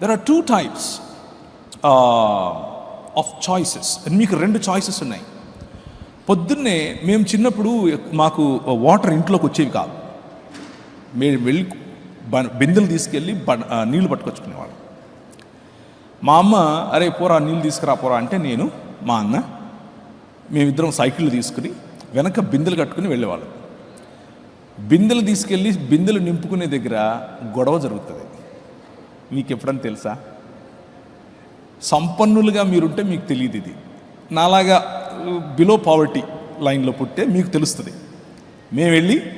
There are two types of choices మీకు రెండు choices ఉన్నాయి. పొద్దున్నే మేము చిన్నప్పుడు మాకు వాటర్ ఇంట్లోకి వచ్చేవి కాదు. మేము వెళ్ళి బిందెలు తీసుకెళ్ళి బ నీళ్ళు నీళ్ళు పట్టుకొచ్చుకునేవాళ్ళం. మా అమ్మ అరే పోరా నీళ్ళు తీసుకురా పోరా అంటే నేను మా అన్న మేమిద్దరం సైకిళ్ళు తీసుకుని వెనక బిందెలు కట్టుకుని వెళ్ళేవాళ్ళం. బిందెలు తీసుకెళ్ళి బిందెలు నింపుకునే దగ్గర గొడవ జరుగుతుంది. మీకు ఎప్పుడని తెలుసా? సంపన్నులుగా మీరుంటే మీకు తెలియదు ఇది. నాలాగా బిలో పావర్టీ లైన్లో పుట్టే మీకు తెలుస్తుంది. మేము వెళ్ళి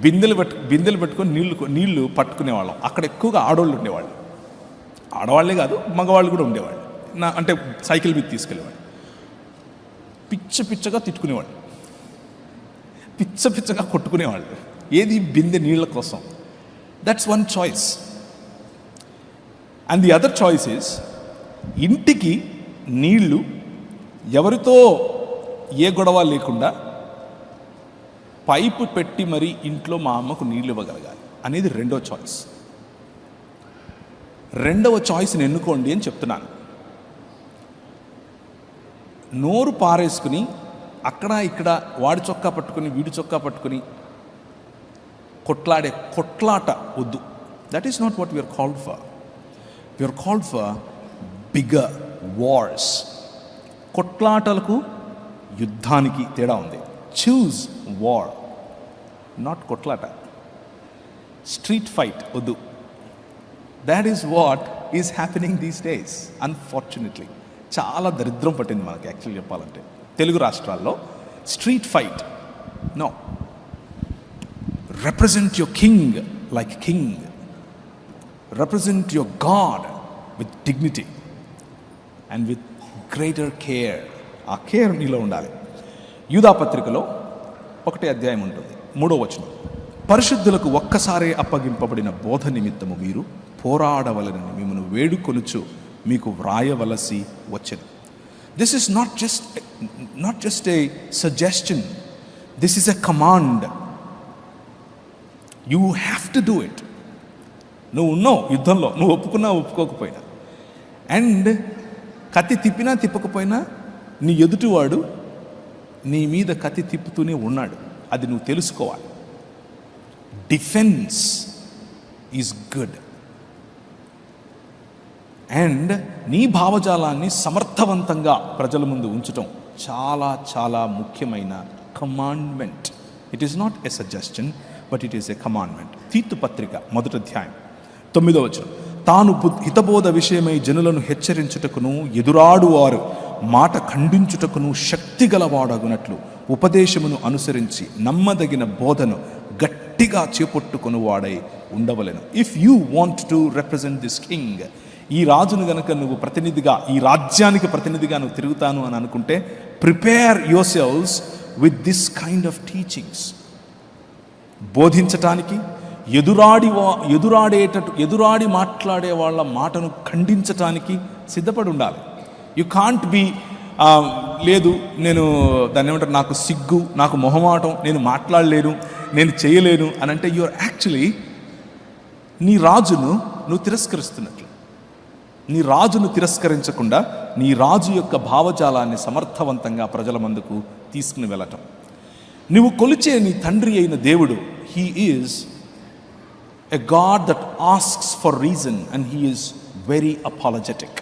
బిందెలు పట్టు బిందెలు పెట్టుకొని నీళ్ళు నీళ్ళు పట్టుకునేవాళ్ళం. అక్కడ ఎక్కువగా ఆడవాళ్ళు ఉండేవాళ్ళు. ఆడవాళ్ళే కాదు మగవాళ్ళు కూడా ఉండేవాళ్ళు. నా అంటే సైకిల్ మీద తీసుకెళ్ళేవాళ్ళు. పిచ్చ పిచ్చగా తిట్టుకునేవాళ్ళు. పిచ్చ పిచ్చగా కొట్టుకునేవాళ్ళు. ఏది బిందె నీళ్ళ కోసం? That's one choice and the other choice is ఇంటికి నీళ్ళు ఎవరితో ఏ గొడవ లేకుండా పైపు పెట్టి మరి ఇంట్లో మా అమ్మకు నీళ్ళు ఇవ్వగలగాలి అనేది రెండో చాయిస్ రెండవ చాయిస్ని ఎన్నుకోండి అని చెప్తున్నాను. నోరు పారేసుకుని అక్కడ ఇక్కడ వాడి చొక్కా పట్టుకుని వీడి చొక్కా పట్టుకుని కొట్లాడే కొట్లాట వద్దు. That is not what we are called for are called for bigger wars కొట్లాటలకు యుద్ధానికి తేడా ఉంది. చూజ్ వార్ నాట్ కొట్లాట. స్ట్రీట్ ఫైట్ వద్దు. That is what is happening these days unfortunately చాలా దరిద్రం పట్టింది మనకి యాక్చువల్ చెప్పాలంటే. తెలుగు రాష్ట్రాల్లో street fight no represent your king like king represent your God with dignity and with greater care ah care నీలో ఉండాలి. యూదా పత్రికలో ఒకటే అధ్యాయం ఉంటుంది. మూడో వచనం. పరిశుద్ధులకు ఒక్కసారే అప్పగింపబడిన బోధ నిమిత్తము మీరు పోరాడవలనని మిమ్మల్ని వేడుకొనుచు మీకు వ్రాయవలసి వచ్చింది this is not just not just a suggestion this is a command you have to do it నువ్వు ఉన్నావు యుద్ధంలో. నువ్వు ఒప్పుకున్నా ఒప్పుకోకపోయినా. అండ్ కత్తి తిప్పినా తిప్పకపోయినా నీ ఎదుటివాడు నీ మీద కత్తి తిప్పుతూనే ఉన్నాడు. అది నువ్వు తెలుసుకోవాలి. డిఫెన్స్ ఈజ్ గుడ్ అండ్ నీ భావజాలాన్ని సమర్థవంతంగా ప్రజల ముందు ఉంచటం చాలా చాలా ముఖ్యమైన commandment it is not a suggestion but it is a commandment తీర్తుపత్రిక మొదటి అధ్యాయం. తొమ్మిదో వచనం. తాను హితబోధ విషయమై జనులను హెచ్చరించుటకును ఎదురాడువారు మాట ఖండించుటకును శక్తి గలవాడగునట్లు ఉపదేశమును అనుసరించి నమ్మదగిన బోధను గట్టిగా చేపట్టుకుని వాడై ఉండవలెను. If you want to represent this king ఈ రాజును గనక నువ్వు ప్రతినిధిగా ఈ రాజ్యానికి ప్రతినిధిగా నువ్వు తిరుగుతాను అని అనుకుంటే prepare your cells with this kind of teachings బోధించటానికి ఎదురాడి వా- ఎదురాడేటట్టు ఎదురాడి మాట్లాడే వాళ్ళ మాటను ఖండించటానికి సిద్ధపడి ఉండాలి. యు కాంట్ బి లేదు నేను దాన్ని ఏమంటారు నాకు సిగ్గు నాకు మొహమాటం నేను మాట్లాడలేను నేను చేయలేను అని అంటే యువర్ యాక్చువల్లీ నీ రాజును నువ్వు తిరస్కరిస్తున్నట్లు. నీ రాజును తిరస్కరించకుండా నీ రాజు యొక్క భావజాలాన్ని సమర్థవంతంగా ప్రజల ముందుకు తీసుకుని వెళ్ళటం. నువ్వు కొలిచే నీ తండ్రి అయిన దేవుడు he is a God that asks for reason and he is very apologetic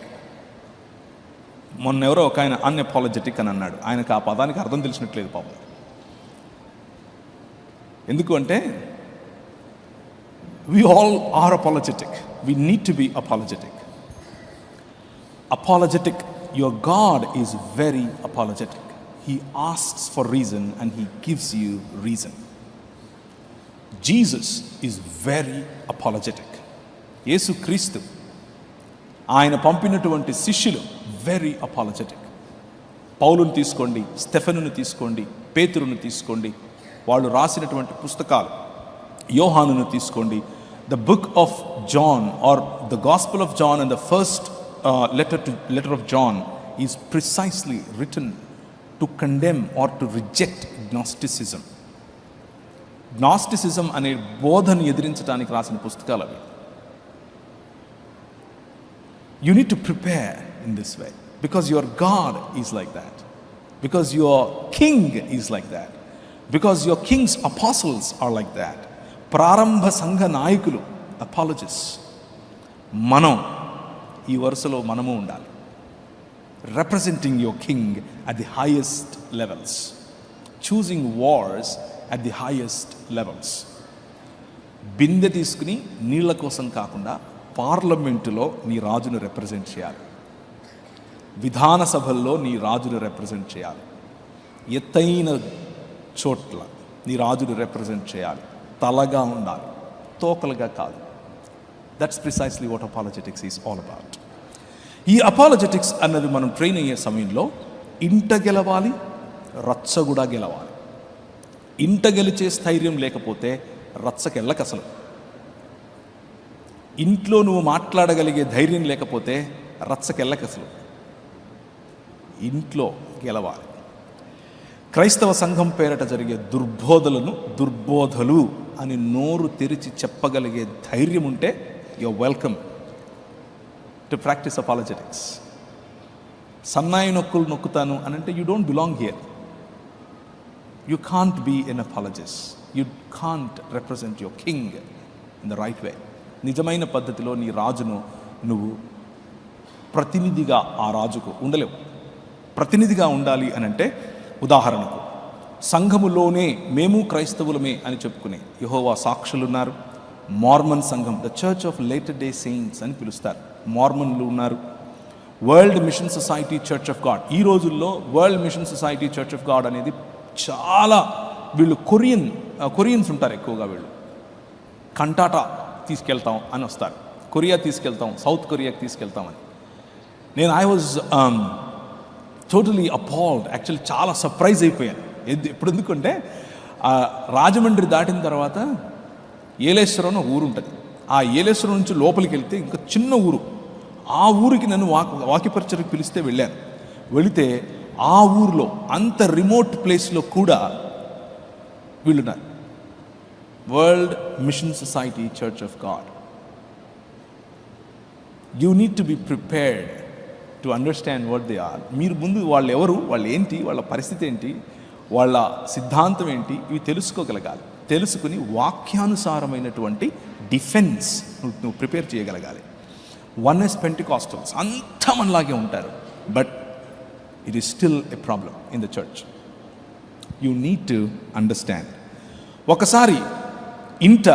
మొన్న ఎవరో ఒక ఆయన అన్అపాలజెటిక్ అని అన్నాడు ఆయనకు ఆ పదానికి అర్థం తెలిసినట్లేదు పాపం ఎందుకు అంటే we all are apologetic. We need to be apologetic. Apologetic, your God is very apologetic. He asks for reason and He gives you reason. Jesus is very apologetic యేసు క్రీస్తు ఆయన పంపినటువంటి శిష్యులు వెరీ అపాలజెటిక్ పౌలుని తీసుకోండి స్టెఫెను తీసుకోండి పేతురును తీసుకోండి వాళ్ళు రాసినటువంటి పుస్తకాలు యోహానును తీసుకోండి. The book of John or the gospel of John and the first letter to letter of John is precisely return to condemn or to reject Gnosticism Gnosticism అనే బోధను ఎదిరించడానికి రాసిన పుస్తకాలు అవి You need to prepare in this way because your God is like that, because your King is like that, because your King's apostles are like that. ప్రారంభ సంఘ నాయకులు అపాలజిస్ మనం ఈ వరుసలో మనము ఉండాలి representing your king at the highest levels, choosing wars at the highest levels బిందె తీసుకుని నీళ్ళ కోసం కాకుండా పార్లమెంటులో నీ రాజును రిప్రజెంట్ చేయాలి. విధాన సభల్లో నీ రాజును రిప్రజెంట్ చేయాలి. ఎత్తైన చోట్ల నీ రాజును రిప్రజెంట్ చేయాలి. తలగా ఉండాలి. తోకలుగా కాదు. That's precisely what apologetics is all about ఈ అపాలజెటిక్స్ అన్నది మనం ట్రైన్ అయ్యే సమయంలో ఇంట గెలవాలి రచ్చ కూడా గెలవాలి. ఇంట గెలిచే స్థైర్యం లేకపోతే రచ్చకెళ్ళక అసలు ఇంట్లో నువ్వు మాట్లాడగలిగే ధైర్యం లేకపోతే రచ్చకెళ్ళక అసలు ఇంట్లో గెలవాలి. క్రైస్తవ సంఘం పేరట జరిగే దుర్బోధలను దుర్బోధలు అని నోరు తెరిచి చెప్పగలిగే ధైర్యం ఉంటే you welcome to practice apologetics సన్నాయి నొక్కులు నొక్కుతాను అని అంటే you don't belong here. You can't be an apologist you can't represent your king in the right way నిజమైన పద్ధతిలో నీ రాజును నువ్వు ప్రతినిధిగా ఆ రాజుకు ఉండలేవు. ప్రతినిధిగా ఉండాలి అని అంటే ఉదాహరణకు సంఘములోనే మేము క్రైస్తవులమే అని చెప్పుకునే యహోవా సాక్షులు ఉన్నారు మార్మన్ సంఘం the church of latter day saints అని పిలుస్తారు. మార్మన్లు ఉన్నారు. World mission society church of God. ఈ రోజుల్లో world mission society church of God అనేది చాలా వీళ్ళు కొరియన్ కొరియన్స్ ఉంటారు ఎక్కువగా వీళ్ళు. కంటాటా తీసుకెళ్తాం అని వస్తారు. కొరియా తీసుకెళ్తాం సౌత్ కొరియాకి తీసుకెళ్తామని నేను I was totally appalled actually చాలా సర్ప్రైజ్ అయిపోయాను. ఎందు- ఇప్పుడు ఎందుకంటే రాజమండ్రి దాటిన తర్వాత ఏలేశ్వరం అని ఊరు ఉంటుంది. ఆ ఏలేశ్వరం నుంచి లోపలికి వెళ్తే ఇంకా చిన్న ఊరు. ఆ ఊరికి నన్ను వాక్ వాకిపరిచరికి పిలిస్తే వెళ్ళాను. వెళితే ఆ ఊరిలో అంత రిమోట్ ప్లేస్లో కూడా వీళ్ళున్నారు. World Mission Society Church of God you need to be prepared to understand what they are మీరు ముందు వాళ్ళు ఎవరు వాళ్ళు ఏంటి వాళ్ళ పరిస్థితి ఏంటి వాళ్ళ సిద్ధాంతం ఏంటి ఇవి తెలుసుకోగలగాలి. తెలుసుకుని వాక్యానుసారమైనటువంటి డిఫెన్స్ నువ్వు నువ్వు ప్రిపేర్ చేయగలగాలి. వన్ ఎస్ పెంటికాస్టల్స్ అంతా మనలాగే ఉంటారు. But it is still a problem in the church you need to understand ఒకసారి ఇంట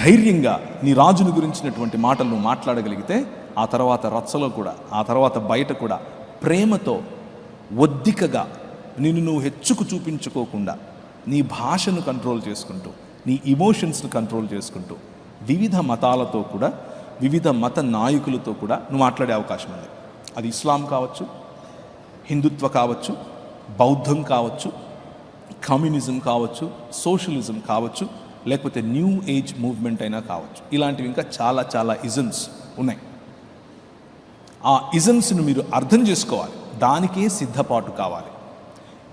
ధైర్యంగా నీ రాజుని గురించినటువంటి మాటలు నువ్వు మాట్లాడగలిగితే ఆ తర్వాత రచ్చలో కూడా ఆ తర్వాత బయట కూడా ప్రేమతో ఒద్దికగా నిన్ను నువ్వు హెచ్చుకు చూపించుకోకుండా నీ భాషను కంట్రోల్ చేసుకుంటూ నీ ఇమోషన్స్ను కంట్రోల్ చేసుకుంటూ వివిధ మతాలతో కూడా వివిధ మత నాయకులతో కూడా నువ్వు మాట్లాడే అవకాశం ఉంది. అది ఇస్లాం కావచ్చు హిందుత్వ కావచ్చు బౌద్ధం కావచ్చు కమ్యూనిజం కావచ్చు సోషలిజం కావచ్చు లేకపోతే న్యూ ఏజ్ మూవ్మెంట్ అయినా కావచ్చు. ఇలాంటివి ఇంకా చాలా చాలా ఇజమ్స్ ఉన్నాయి. ఆ ఇజమ్స్ను మీరు అర్థం చేసుకోవాలి. దానికే సిద్ధపాటు కావాలి.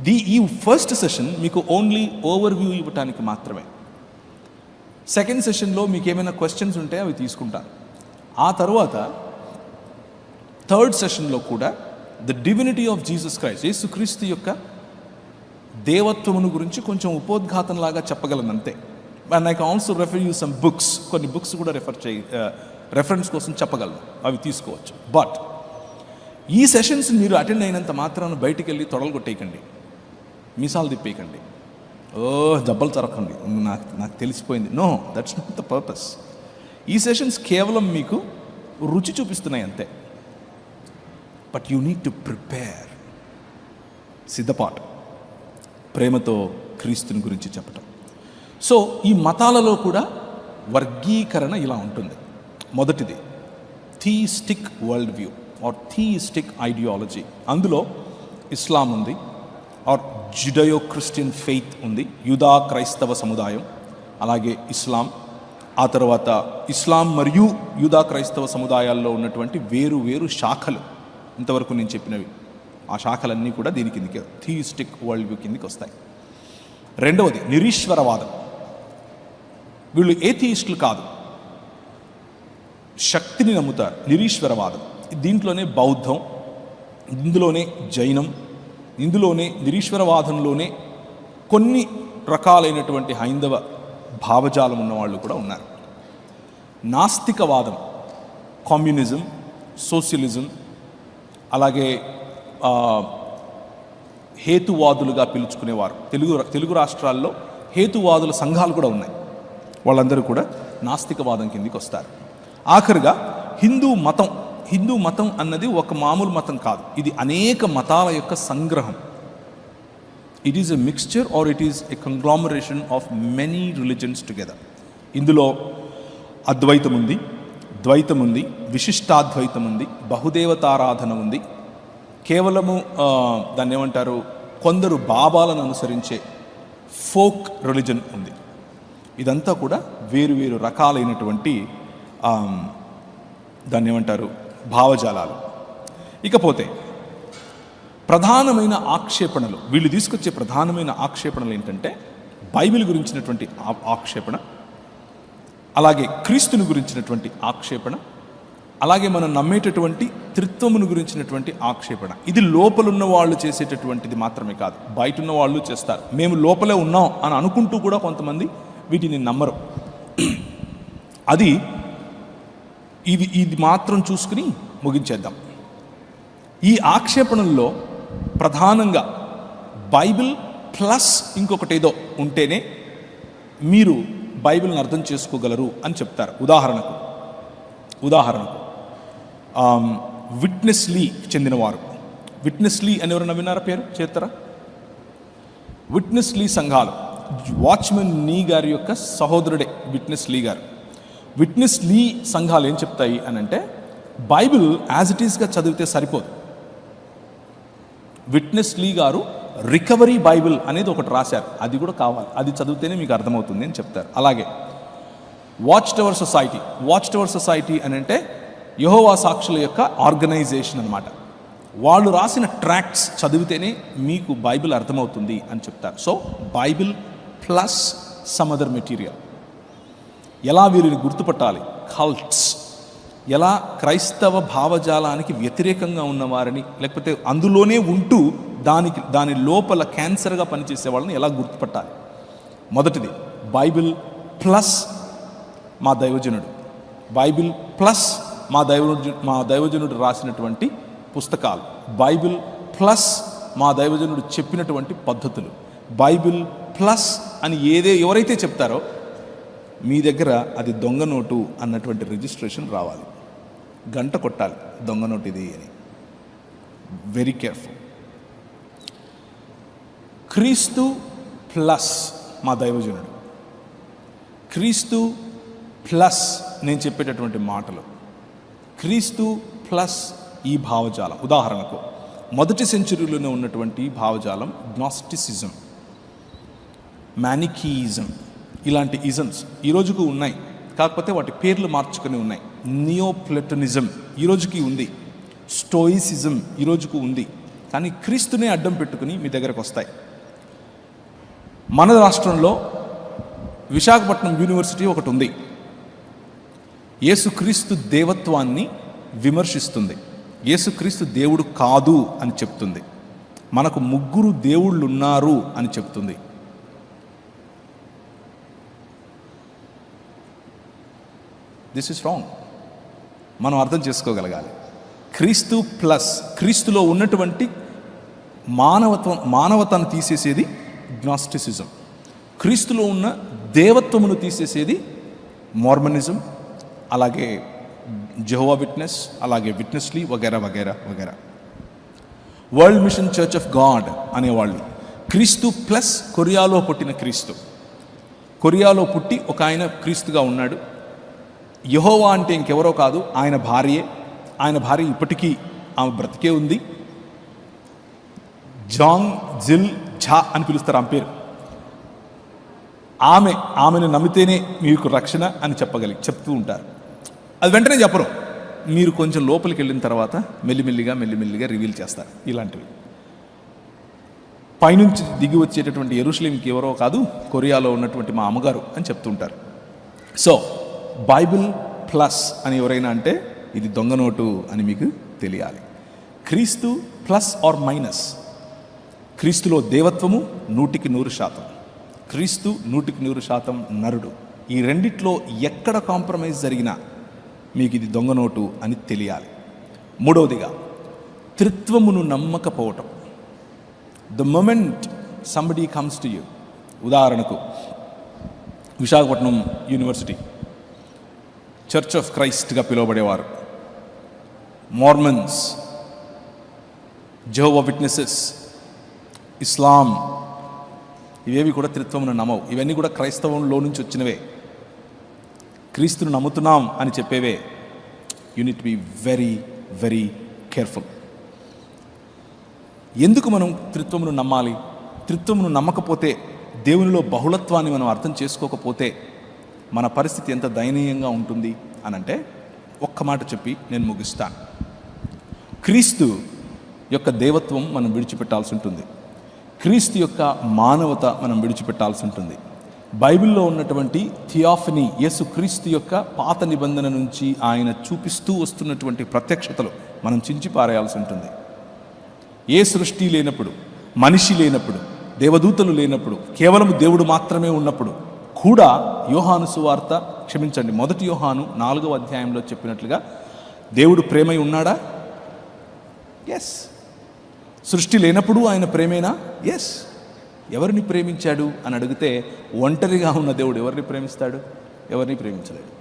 ది ఈ ఫస్ట్ సెషన్ మీకు ఓన్లీ ఓవర్ వ్యూ ఇవ్వటానికి మాత్రమే. సెకండ్ సెషన్లో మీకు ఏమైనా క్వశ్చన్స్ ఉంటే అవి తీసుకుంటాను. ఆ తర్వాత థర్డ్ సెషన్లో కూడా the divinity of Jesus Christ యేసుక్రీస్తు యొక్క దేవత్వమును గురించి కొంచెం ఉపోద్ఘాతంలాగా చెప్పగలను అంతే and I also refer you some books కొన్ని బుక్స్ కూడా రెఫర్ చేయి uh, రెఫరెన్స్ కోసం చెప్పగలను. అవి తీసుకోవచ్చు. బట్ ఈ సెషన్స్ మీరు అటెండ్ అయినంత మాత్రాన బయటికి వెళ్ళి తొడలు కొట్టేయకండి. మిసాలు తిప్పేయకండి. ఓ జబ్బలు తరకండి. నాకు నాకు తెలిసిపోయింది. No that's not the purpose ఈ సెషన్స్ కేవలం మీకు రుచి చూపిస్తున్నాయి అంతే. But you need to prepare సిద్ధపాటు ప్రేమతో క్రీస్తుని గురించి చెప్పటం. సో ఈ మతాలలో కూడా వర్గీకరణ ఇలా ఉంటుంది. మొదటిది theistic world view or theistic ideology అందులో ఇస్లాం ఉంది ఆర్ జుడయో క్రిస్టియన్ ఫెయిత్ ఉంది యూదా క్రైస్తవ సముదాయం అలాగే ఇస్లాం. ఆ తర్వాత ఇస్లాం మరియు యూదా క్రైస్తవ సముదాయాల్లో ఉన్నటువంటి వేరు వేరు శాఖలు. ఇంతవరకు నేను చెప్పినవి. ఆ శాఖలన్నీ కూడా దీని కిందకి థీయిస్టిక్ వరల్డ్ వ్యూ కిందకి వస్తాయి. రెండవది నిరీశ్వరవాదం. వీళ్ళు ఏథీయిస్టులు కాదు. శక్తిని నమ్ముతారు నిరీశ్వరవాదం. దీంట్లోనే బౌద్ధం ఇందులోనే జైనం ఇందులోనే నిరీశ్వరవాదంలోనే కొన్ని రకాలైనటువంటి హైందవ భావజాలం ఉన్న వాళ్ళు కూడా ఉన్నారు. నాస్తికవాదం కమ్యూనిజం సోషలిజం అలాగే హేతువాదులుగా పిలుచుకునేవారు. తెలుగు తెలుగు రాష్ట్రాల్లో హేతువాదుల సంఘాలు కూడా ఉన్నాయి. వాళ్ళందరూ కూడా నాస్తికవాదం కిందికి వస్తారు. ఆఖరిగా హిందూ మతం హిందూ మతం అన్నది ఒక మామూలు మతం కాదు. ఇది అనేక మతాల యొక్క సంగ్రహం. It is a mixture or it is a conglomeration of many religions together ఇందులో అద్వైతం ఉంది ద్వైతం ఉంది విశిష్టాద్వైతం ఉంది బహుదేవతారాధన ఉంది కేవలము దాన్ని ఏమంటారు కొందరు బాబాలను అనుసరించే ఫోక్ రిలీజన్ ఉంది. ఇదంతా కూడా వేరు వేరు రకాలైనటువంటి దాన్ని ఏమంటారు భావజాలాలు. ఇకపోతే ప్రధానమైన ఆక్షేపణలు వీళ్ళు తీసుకొచ్చే ప్రధానమైన ఆక్షేపణలు ఏంటంటే బైబిల్ గురించినటువంటి ఆ- ఆక్షేపణ అలాగే క్రీస్తుని గురించినటువంటి ఆక్షేపణ అలాగే మనం నమ్మేటటువంటి త్రిత్వమును గురించినటువంటి ఆక్షేపణ. ఇది లోపలున్న వాళ్ళు చేసేటటువంటిది మాత్రమే కాదు. బయట ఉన్న వాళ్ళు చేస్తారు. మేము లోపలే ఉన్నాం అని అనుకుంటూ కూడా కొంతమంది వీటిని నమ్మరు. అది ఇది ఇది మాత్రం చూసుకుని ముగించేద్దాం. ఈ ఆక్షేపణల్లో ప్రధానంగా బైబిల్ ప్లస్ ఇంకొకటి ఏదో ఉంటేనే మీరు బైబిల్ని అర్థం చేసుకోగలరు అని చెప్తారు. ఉదాహరణకు ఉదాహరణకు విట్నెస్ లీ చెందినవారు. విట్నెస్ లీ అని ఎవరైనా విన్నారా పేరు చేస్తారా విట్నెస్ లీ సంఘాలు. వాచ్మెన్ నీ గారి యొక్క సహోదరుడే విట్నెస్ లీ గారు. విట్నెస్ లీ సంఘాలు ఏం చెప్తాయి అని అంటే బైబిల్ యాజ్ ఇట్ ఈస్గా చదివితే సరిపోదు. విట్నెస్ లీ గారు రికవరీ బైబిల్ అనేది ఒకటి రాశారు. అది కూడా కావాలి. అది చదివితేనే మీకు అర్థమవుతుంది అని చెప్తారు. అలాగే Watch Tower Society Watch Tower Society అని అంటే యహోవా సాక్షుల యొక్క ఆర్గనైజేషన్ అన్నమాట. వాళ్ళు రాసిన ట్రాక్ట్స్ చదివితేనే మీకు బైబిల్ అర్థమవుతుంది అని చెప్తారు. So Bible plus some other material. ఎలా వీరిని గుర్తుపట్టాలి? కల్ట్స్ ఎలా క్రైస్తవ భావజాలానికి వ్యతిరేకంగా ఉన్నవారిని లేకపోతే అందులోనే ఉంటూ దానికి దాని లోపల క్యాన్సర్గా పనిచేసే వాళ్ళని ఎలా గుర్తుపట్టాలి? మొదటిది బైబిల్ ప్లస్ మా దైవజనుడు. బైబిల్ ప్లస్ మా దైవజు మా దైవజనుడు రాసినటువంటి పుస్తకాలు. బైబిల్ ప్లస్ మా దైవజనుడు చెప్పినటువంటి పద్ధతులు. బైబిల్ ప్లస్ అని ఏదే ఎవరైతే చెప్తారో మీ దగ్గర అది దొంగ నోటు అన్నటువంటి రిజిస్ట్రేషన్ రావాలి. గంట కొట్టాలి దొంగ నోటు ఇది అని. వెరీ కేర్ఫుల్ క్రీస్తు ప్లస్ మా దైవజనుడు. క్రీస్తు ప్లస్ నేను చెప్పేటటువంటి మాటలు. క్రీస్తు ప్లస్ ఈ భావజాలం. ఉదాహరణకు మొదటి సెంచురీలోనే ఉన్నటువంటి భావజాలం గ్నాస్టిసిజం మ్యానికీయిజం ఇలాంటి ఇజమ్స్ ఈ రోజుకు ఉన్నాయి. కాకపోతే వాటి పేర్లు మార్చుకొని ఉన్నాయి. నియోప్లెటనిజం ఈ రోజుకి ఉంది. స్టోయిసిజం ఈ రోజుకు ఉంది. కానీ క్రీస్తునే అడ్డం పెట్టుకుని మీ దగ్గరకు వస్తాయి. మన రాష్ట్రంలో విశాఖపట్నం యూనివర్సిటీ ఒకటి ఉంది. యేసుక్రీస్తు దేవత్వాన్ని విమర్శిస్తుంది. యేసుక్రీస్తు దేవుడు కాదు అని చెప్తుంది. మనకు ముగ్గురు దేవుళ్ళు ఉన్నారు అని చెప్తుంది. దిస్ ఇస్ రాంగ్ మనం అర్థం చేసుకోగలగాలి. క్రీస్తు ప్లస్ క్రీస్తులో ఉన్నటువంటి మానవత్వం మానవతను తీసేసేది గ్నాస్టిసిజం క్రీస్తులో ఉన్న దేవత్వమును తీసేసేది మార్మనిజం అలాగే జహోవా విట్నెస్ అలాగే విట్నెస్లీ వగేరా వగేరా వగేరా. World Mission Church of God అనేవాళ్ళు. క్రీస్తు ప్లస్ కొరియాలో పుట్టిన క్రీస్తు. కొరియాలో పుట్టి ఒక ఆయన క్రీస్తుగా ఉన్నాడు. యహోవా అంటే ఇంకెవరో కాదు ఆయన భార్యే. ఆయన భార్య ఇప్పటికీ ఆమె బ్రతికే ఉంది. జాంగ్ జిల్ ఝా అని పిలుస్తారు ఆమె పేరు. ఆమె ఆమెను నమ్మితేనే మీకు రక్షణ అని చెప్పగలిగి చెప్తూ ఉంటారు. అది వెంటనే చెప్పరు. మీరు కొంచెం లోపలికి వెళ్ళిన తర్వాత మెల్లిమెల్లిగా మెల్లిమెల్లిగా రివీల్ చేస్తారు ఇలాంటివి. పైనుంచి దిగి వచ్చేటటువంటి ఎరుషలేంకి ఎవరో కాదు కొరియాలో ఉన్నటువంటి మా అమ్మగారు అని చెప్తుంటారు సో బైబిల్ ప్లస్ అని ఎవరైనా అంటే ఇది దొంగ నోటు అని మీకు తెలియాలి. క్రీస్తు ప్లస్ ఆర్ మైనస్. క్రీస్తులో దేవత్వము నూటికి నూరు శాతం. క్రీస్తు నూటికి నూరు శాతం నరుడు. ఈ రెండిట్లో ఎక్కడ కాంప్రమైజ్ జరిగినా మీకు ఇది దొంగ నోటు అని తెలియాలి. మూడవదిగా త్రిత్వమును నమ్మకపోవటం. The moment somebody comes to you ఉదాహరణకు విశాఖపట్నం యూనివర్సిటీ చర్చ్ ఆఫ్ క్రైస్ట్గా పిలువబడేవారు. మార్మన్స్ జోవా విట్నెసెస్ ఇస్లాం ఇవేవి కూడా త్రిత్వమును నమ్మవు. ఇవన్నీ కూడా క్రైస్తవంలో నుంచి వచ్చినవే. క్రీస్తును నమ్ముతున్నాం అని చెప్పేవే. You need be very very careful ఎందుకు మనం త్రిత్వమును నమ్మాలి? త్రిత్వమును నమ్మకపోతే దేవునిలో బహుళత్వాన్ని మనం అర్థం చేసుకోకపోతే మన పరిస్థితి ఎంత దయనీయంగా ఉంటుంది అని అంటే ఒక్క మాట చెప్పి నేను ముగిస్తాను. క్రీస్తు యొక్క దేవత్వం మనం విడిచిపెట్టాల్సి ఉంటుంది. క్రీస్తు యొక్క మానవత మనం విడిచిపెట్టాల్సి ఉంటుంది. బైబిల్లో ఉన్నటువంటి థియాఫనీ యేసు క్రీస్తు యొక్క పాత నిబంధన నుంచి ఆయన చూపిస్తూ వస్తున్నటువంటి ప్రత్యక్షతలు మనం చించి పారేయాల్సి ఉంటుంది. ఏ సృష్టి లేనప్పుడు మనిషి లేనప్పుడు దేవదూతలు లేనప్పుడు కేవలం దేవుడు మాత్రమే ఉన్నప్పుడు కూడా యోహాను సువార్త క్షమించండి మొదటి యోహాను నాలుగవ అధ్యాయంలో చెప్పినట్లుగా దేవుడు ప్రేమై ఉన్నాడా? ఎస్ సృష్టి లేనప్పుడు ఆయన ప్రేమేనా? ఎస్ ఎవరిని ప్రేమించాడు అని అడిగితే ఒంటరిగా ఉన్న దేవుడు ఎవరిని ప్రేమిస్తాడు? ఎవరిని ప్రేమించలేడు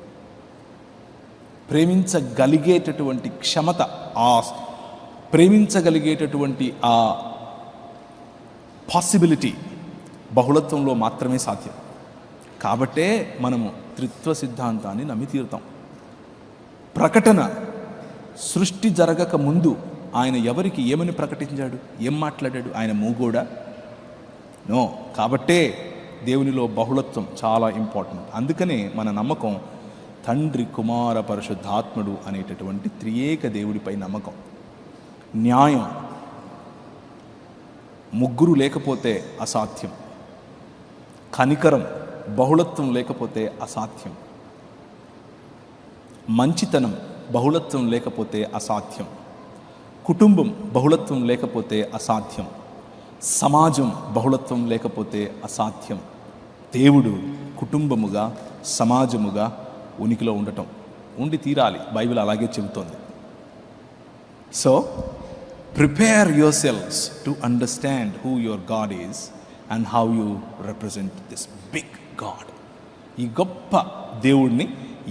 ప్రేమించగలిగేటటువంటి క్షమత ఆ ప్రేమించగలిగేటటువంటి ఆ పాసిబిలిటీ బహుళత్వంలో మాత్రమే సాధ్యం. కాబట్టే మనము త్రిత్వ సిద్ధాంతాన్ని నమ్మి తీరుతాం. ప్రకటన సృష్టి జరగక ముందు ఆయన ఎవరికి ఏమని ప్రకటించాడు? ఏం మాట్లాడాడు? ఆయన మూగోడా? నో. కాబట్టే దేవునిలో బహుళత్వం చాలా ఇంపార్టెంట్. అందుకనే మన నమ్మకం తండ్రి కుమార పరిశుద్ధాత్ముడు అనేటటువంటి త్రియేక దేవుడిపై నమ్మకం. న్యాయం ముగ్గురు లేకపోతే అసాధ్యం. కనికరం బహుళత్వం లేకపోతే అసాధ్యం. మంచితనం బహుళత్వం లేకపోతే అసాధ్యం. కుటుంబం బహుళత్వం లేకపోతే అసాధ్యం. సమాజం బహుళత్వం లేకపోతే అసాధ్యం. దేవుడు కుటుంబముగా సమాజముగా ఉనికిలో ఉండటం. ఉండి తీరాలి. బైబిల్ అలాగే చెబుతోంది. So prepare yourselves to understand who your God is and how you represent this big God ఈ గొప్ప దేవుడిని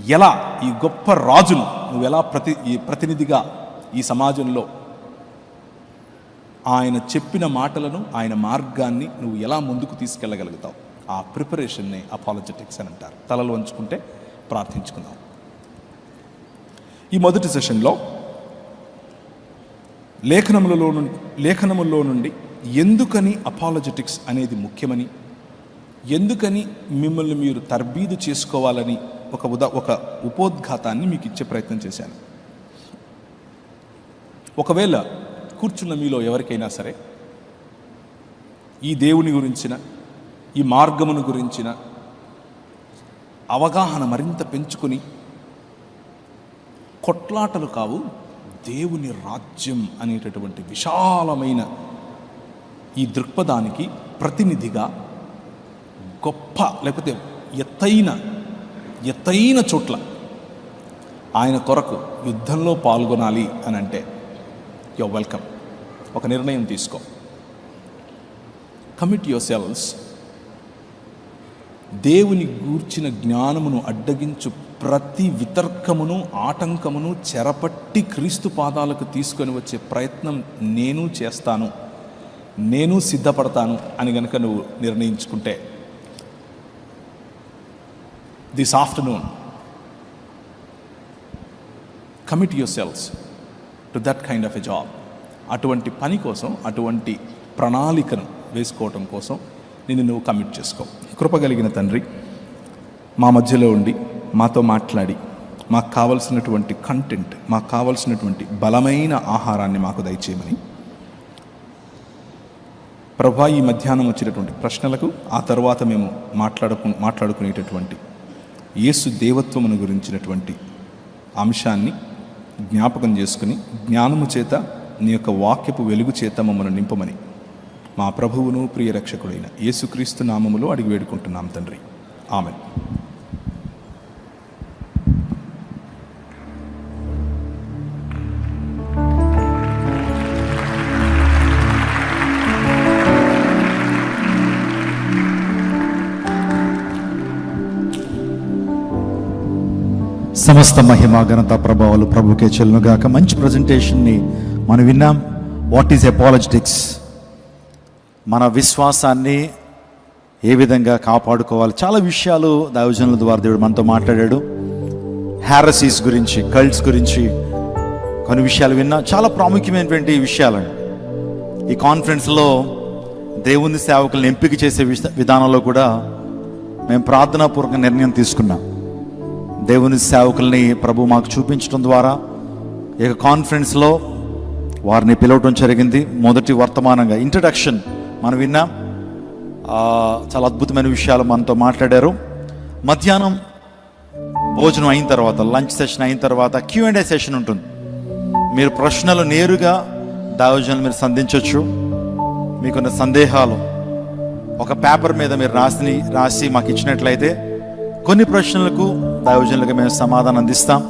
ఎలా ఈ గొప్ప రాజును నువ్వు ఎలా ప్రతి ఈ ప్రతినిధిగా ఈ సమాజంలో ఆయన చెప్పిన మాటలను ఆయన మార్గాన్ని నువ్వు ఎలా ముందుకు తీసుకెళ్ళగలుగుతావు? ఆ ప్రిపరేషన్ని అపాలజెటిక్స్ అని అంటారు. తలలు వంచుకుంటే ప్రార్థించుకుందాం. ఈ మొదటి సెషన్లో లేఖనములలో నుండి లేఖనముల్లో నుండి ఎందుకని అపాలజెటిక్స్ అనేది ముఖ్యమని ఎందుకని మిమ్మల్ని మీరు తర్బీదు చేసుకోవాలని ఒక ఉదా ఒక ఉపోద్ఘాతాన్ని మీకు ఇచ్చే ప్రయత్నం చేశాను. ఒకవేళ కూర్చున్న మీలో ఎవరికైనా సరే ఈ దేవుని గురించిన ఈ మార్గమును గురించిన అవగాహన మరింత పెంచుకొని కొట్లాటలు కావు దేవుని రాజ్యం అనేటటువంటి విశాలమైన ఈ దృక్పథానికి ప్రతినిధిగా గొప్ప లేకపోతే ఎత్తైన ఎత్తైన చోట్ల ఆయన కొరకు యుద్ధంలో పాల్గొనాలి అని అంటే యో వెల్కమ్ ఒక నిర్ణయం తీసుకో. కమిట్ యువర్ సెల్స్ దేవుని గూర్చిన జ్ఞానమును అడ్డగించు ప్రతి వితర్కమును ఆటంకమును చెరపట్టి క్రీస్తు పాదాలకు తీసుకొని వచ్చే ప్రయత్నం నేను చేస్తాను. నేను సిద్ధపడతాను అని గనుక నువ్వు నిర్ణయించుకుంటే. This afternoon commit yourselves to that kind of a job అటువంటి పని కోసం అటువంటి ప్రణాళికను వేసుకోవటం కోసం నిన్ను నువ్వు కమిట్ చేసుకో. కృపగలిగిన తండ్రి మా మధ్యలో ఉండి మాతో మాట్లాడి మాకు కావలసినటువంటి కంటెంట్ మాకు కావలసినటువంటి బలమైన ఆహారాన్ని మాకు దయచేయమని. ప్రభా ఈ మధ్యాహ్నం వచ్చినటువంటి ప్రశ్నలకు ఆ తర్వాత మేము మాట్లాడుకు మాట్లాడుకునేటటువంటి యేసు దేవత్వమును గురించినటువంటి అంశాన్ని జ్ఞాపకం చేసుకుని జ్ఞానము చేత నీ యొక్క వాక్యపు వెలుగు చేత మమ్మల్ని నింపమని మా ప్రభువును ప్రియరక్షకుడైన యేసుక్రీస్తు నామములో అడిగి వేడుకుంటున్నాం తండ్రి. ఆమె సమస్త మహిమ ఘనత ప్రభావాలు ప్రభుకే చెల్లుగాక మంచి ప్రజెంటేషన్ని మనం విన్నాం. వాట్ ఈజ్ ఎపాలజిటిక్స్ మన విశ్వాసాన్ని ఏ విధంగా కాపాడుకోవాలి? చాలా విషయాలు దైవజనుల ద్వారా దేవుడు మనతో మాట్లాడాడు. హ్యారసీస్ గురించి కల్ట్స్ గురించి కొన్ని విషయాలు విన్నా. చాలా ప్రాముఖ్యమైనటువంటి విషయాలు. ఈ కాన్ఫరెన్స్లో దేవుని సేవకులను ఎంపిక చేసే విధానంలో కూడా మేము ప్రార్థనాపూర్వక నిర్ణయం తీసుకున్నాం. దేవుని సేవకుల్ని ప్రభు మాకు చూపించడం ద్వారా ఈ కాన్ఫరెన్స్లో వారిని పిలవటం జరిగింది. మొదటి వర్తమానంగా ఇంట్రడక్షన్ మనం విన్నాం. చాలా అద్భుతమైన విషయాలు మనతో మాట్లాడారు. మధ్యాహ్నం భోజనం అయిన తర్వాత లంచ్ సెషన్ అయిన తర్వాత క్యూ అండ్ ఏ సెషన్ ఉంటుంది. మీరు ప్రశ్నలు నేరుగా దావజనులు మీరు సంధించవచ్చు మీకున్న సందేహాలు ఒక పేపర్ మీద మీరు రాసి రాసి మాకు ఇచ్చినట్లయితే కొన్ని ప్రశ్నలకు దైవజనులకు మేము సమాధానం అందిస్తాం.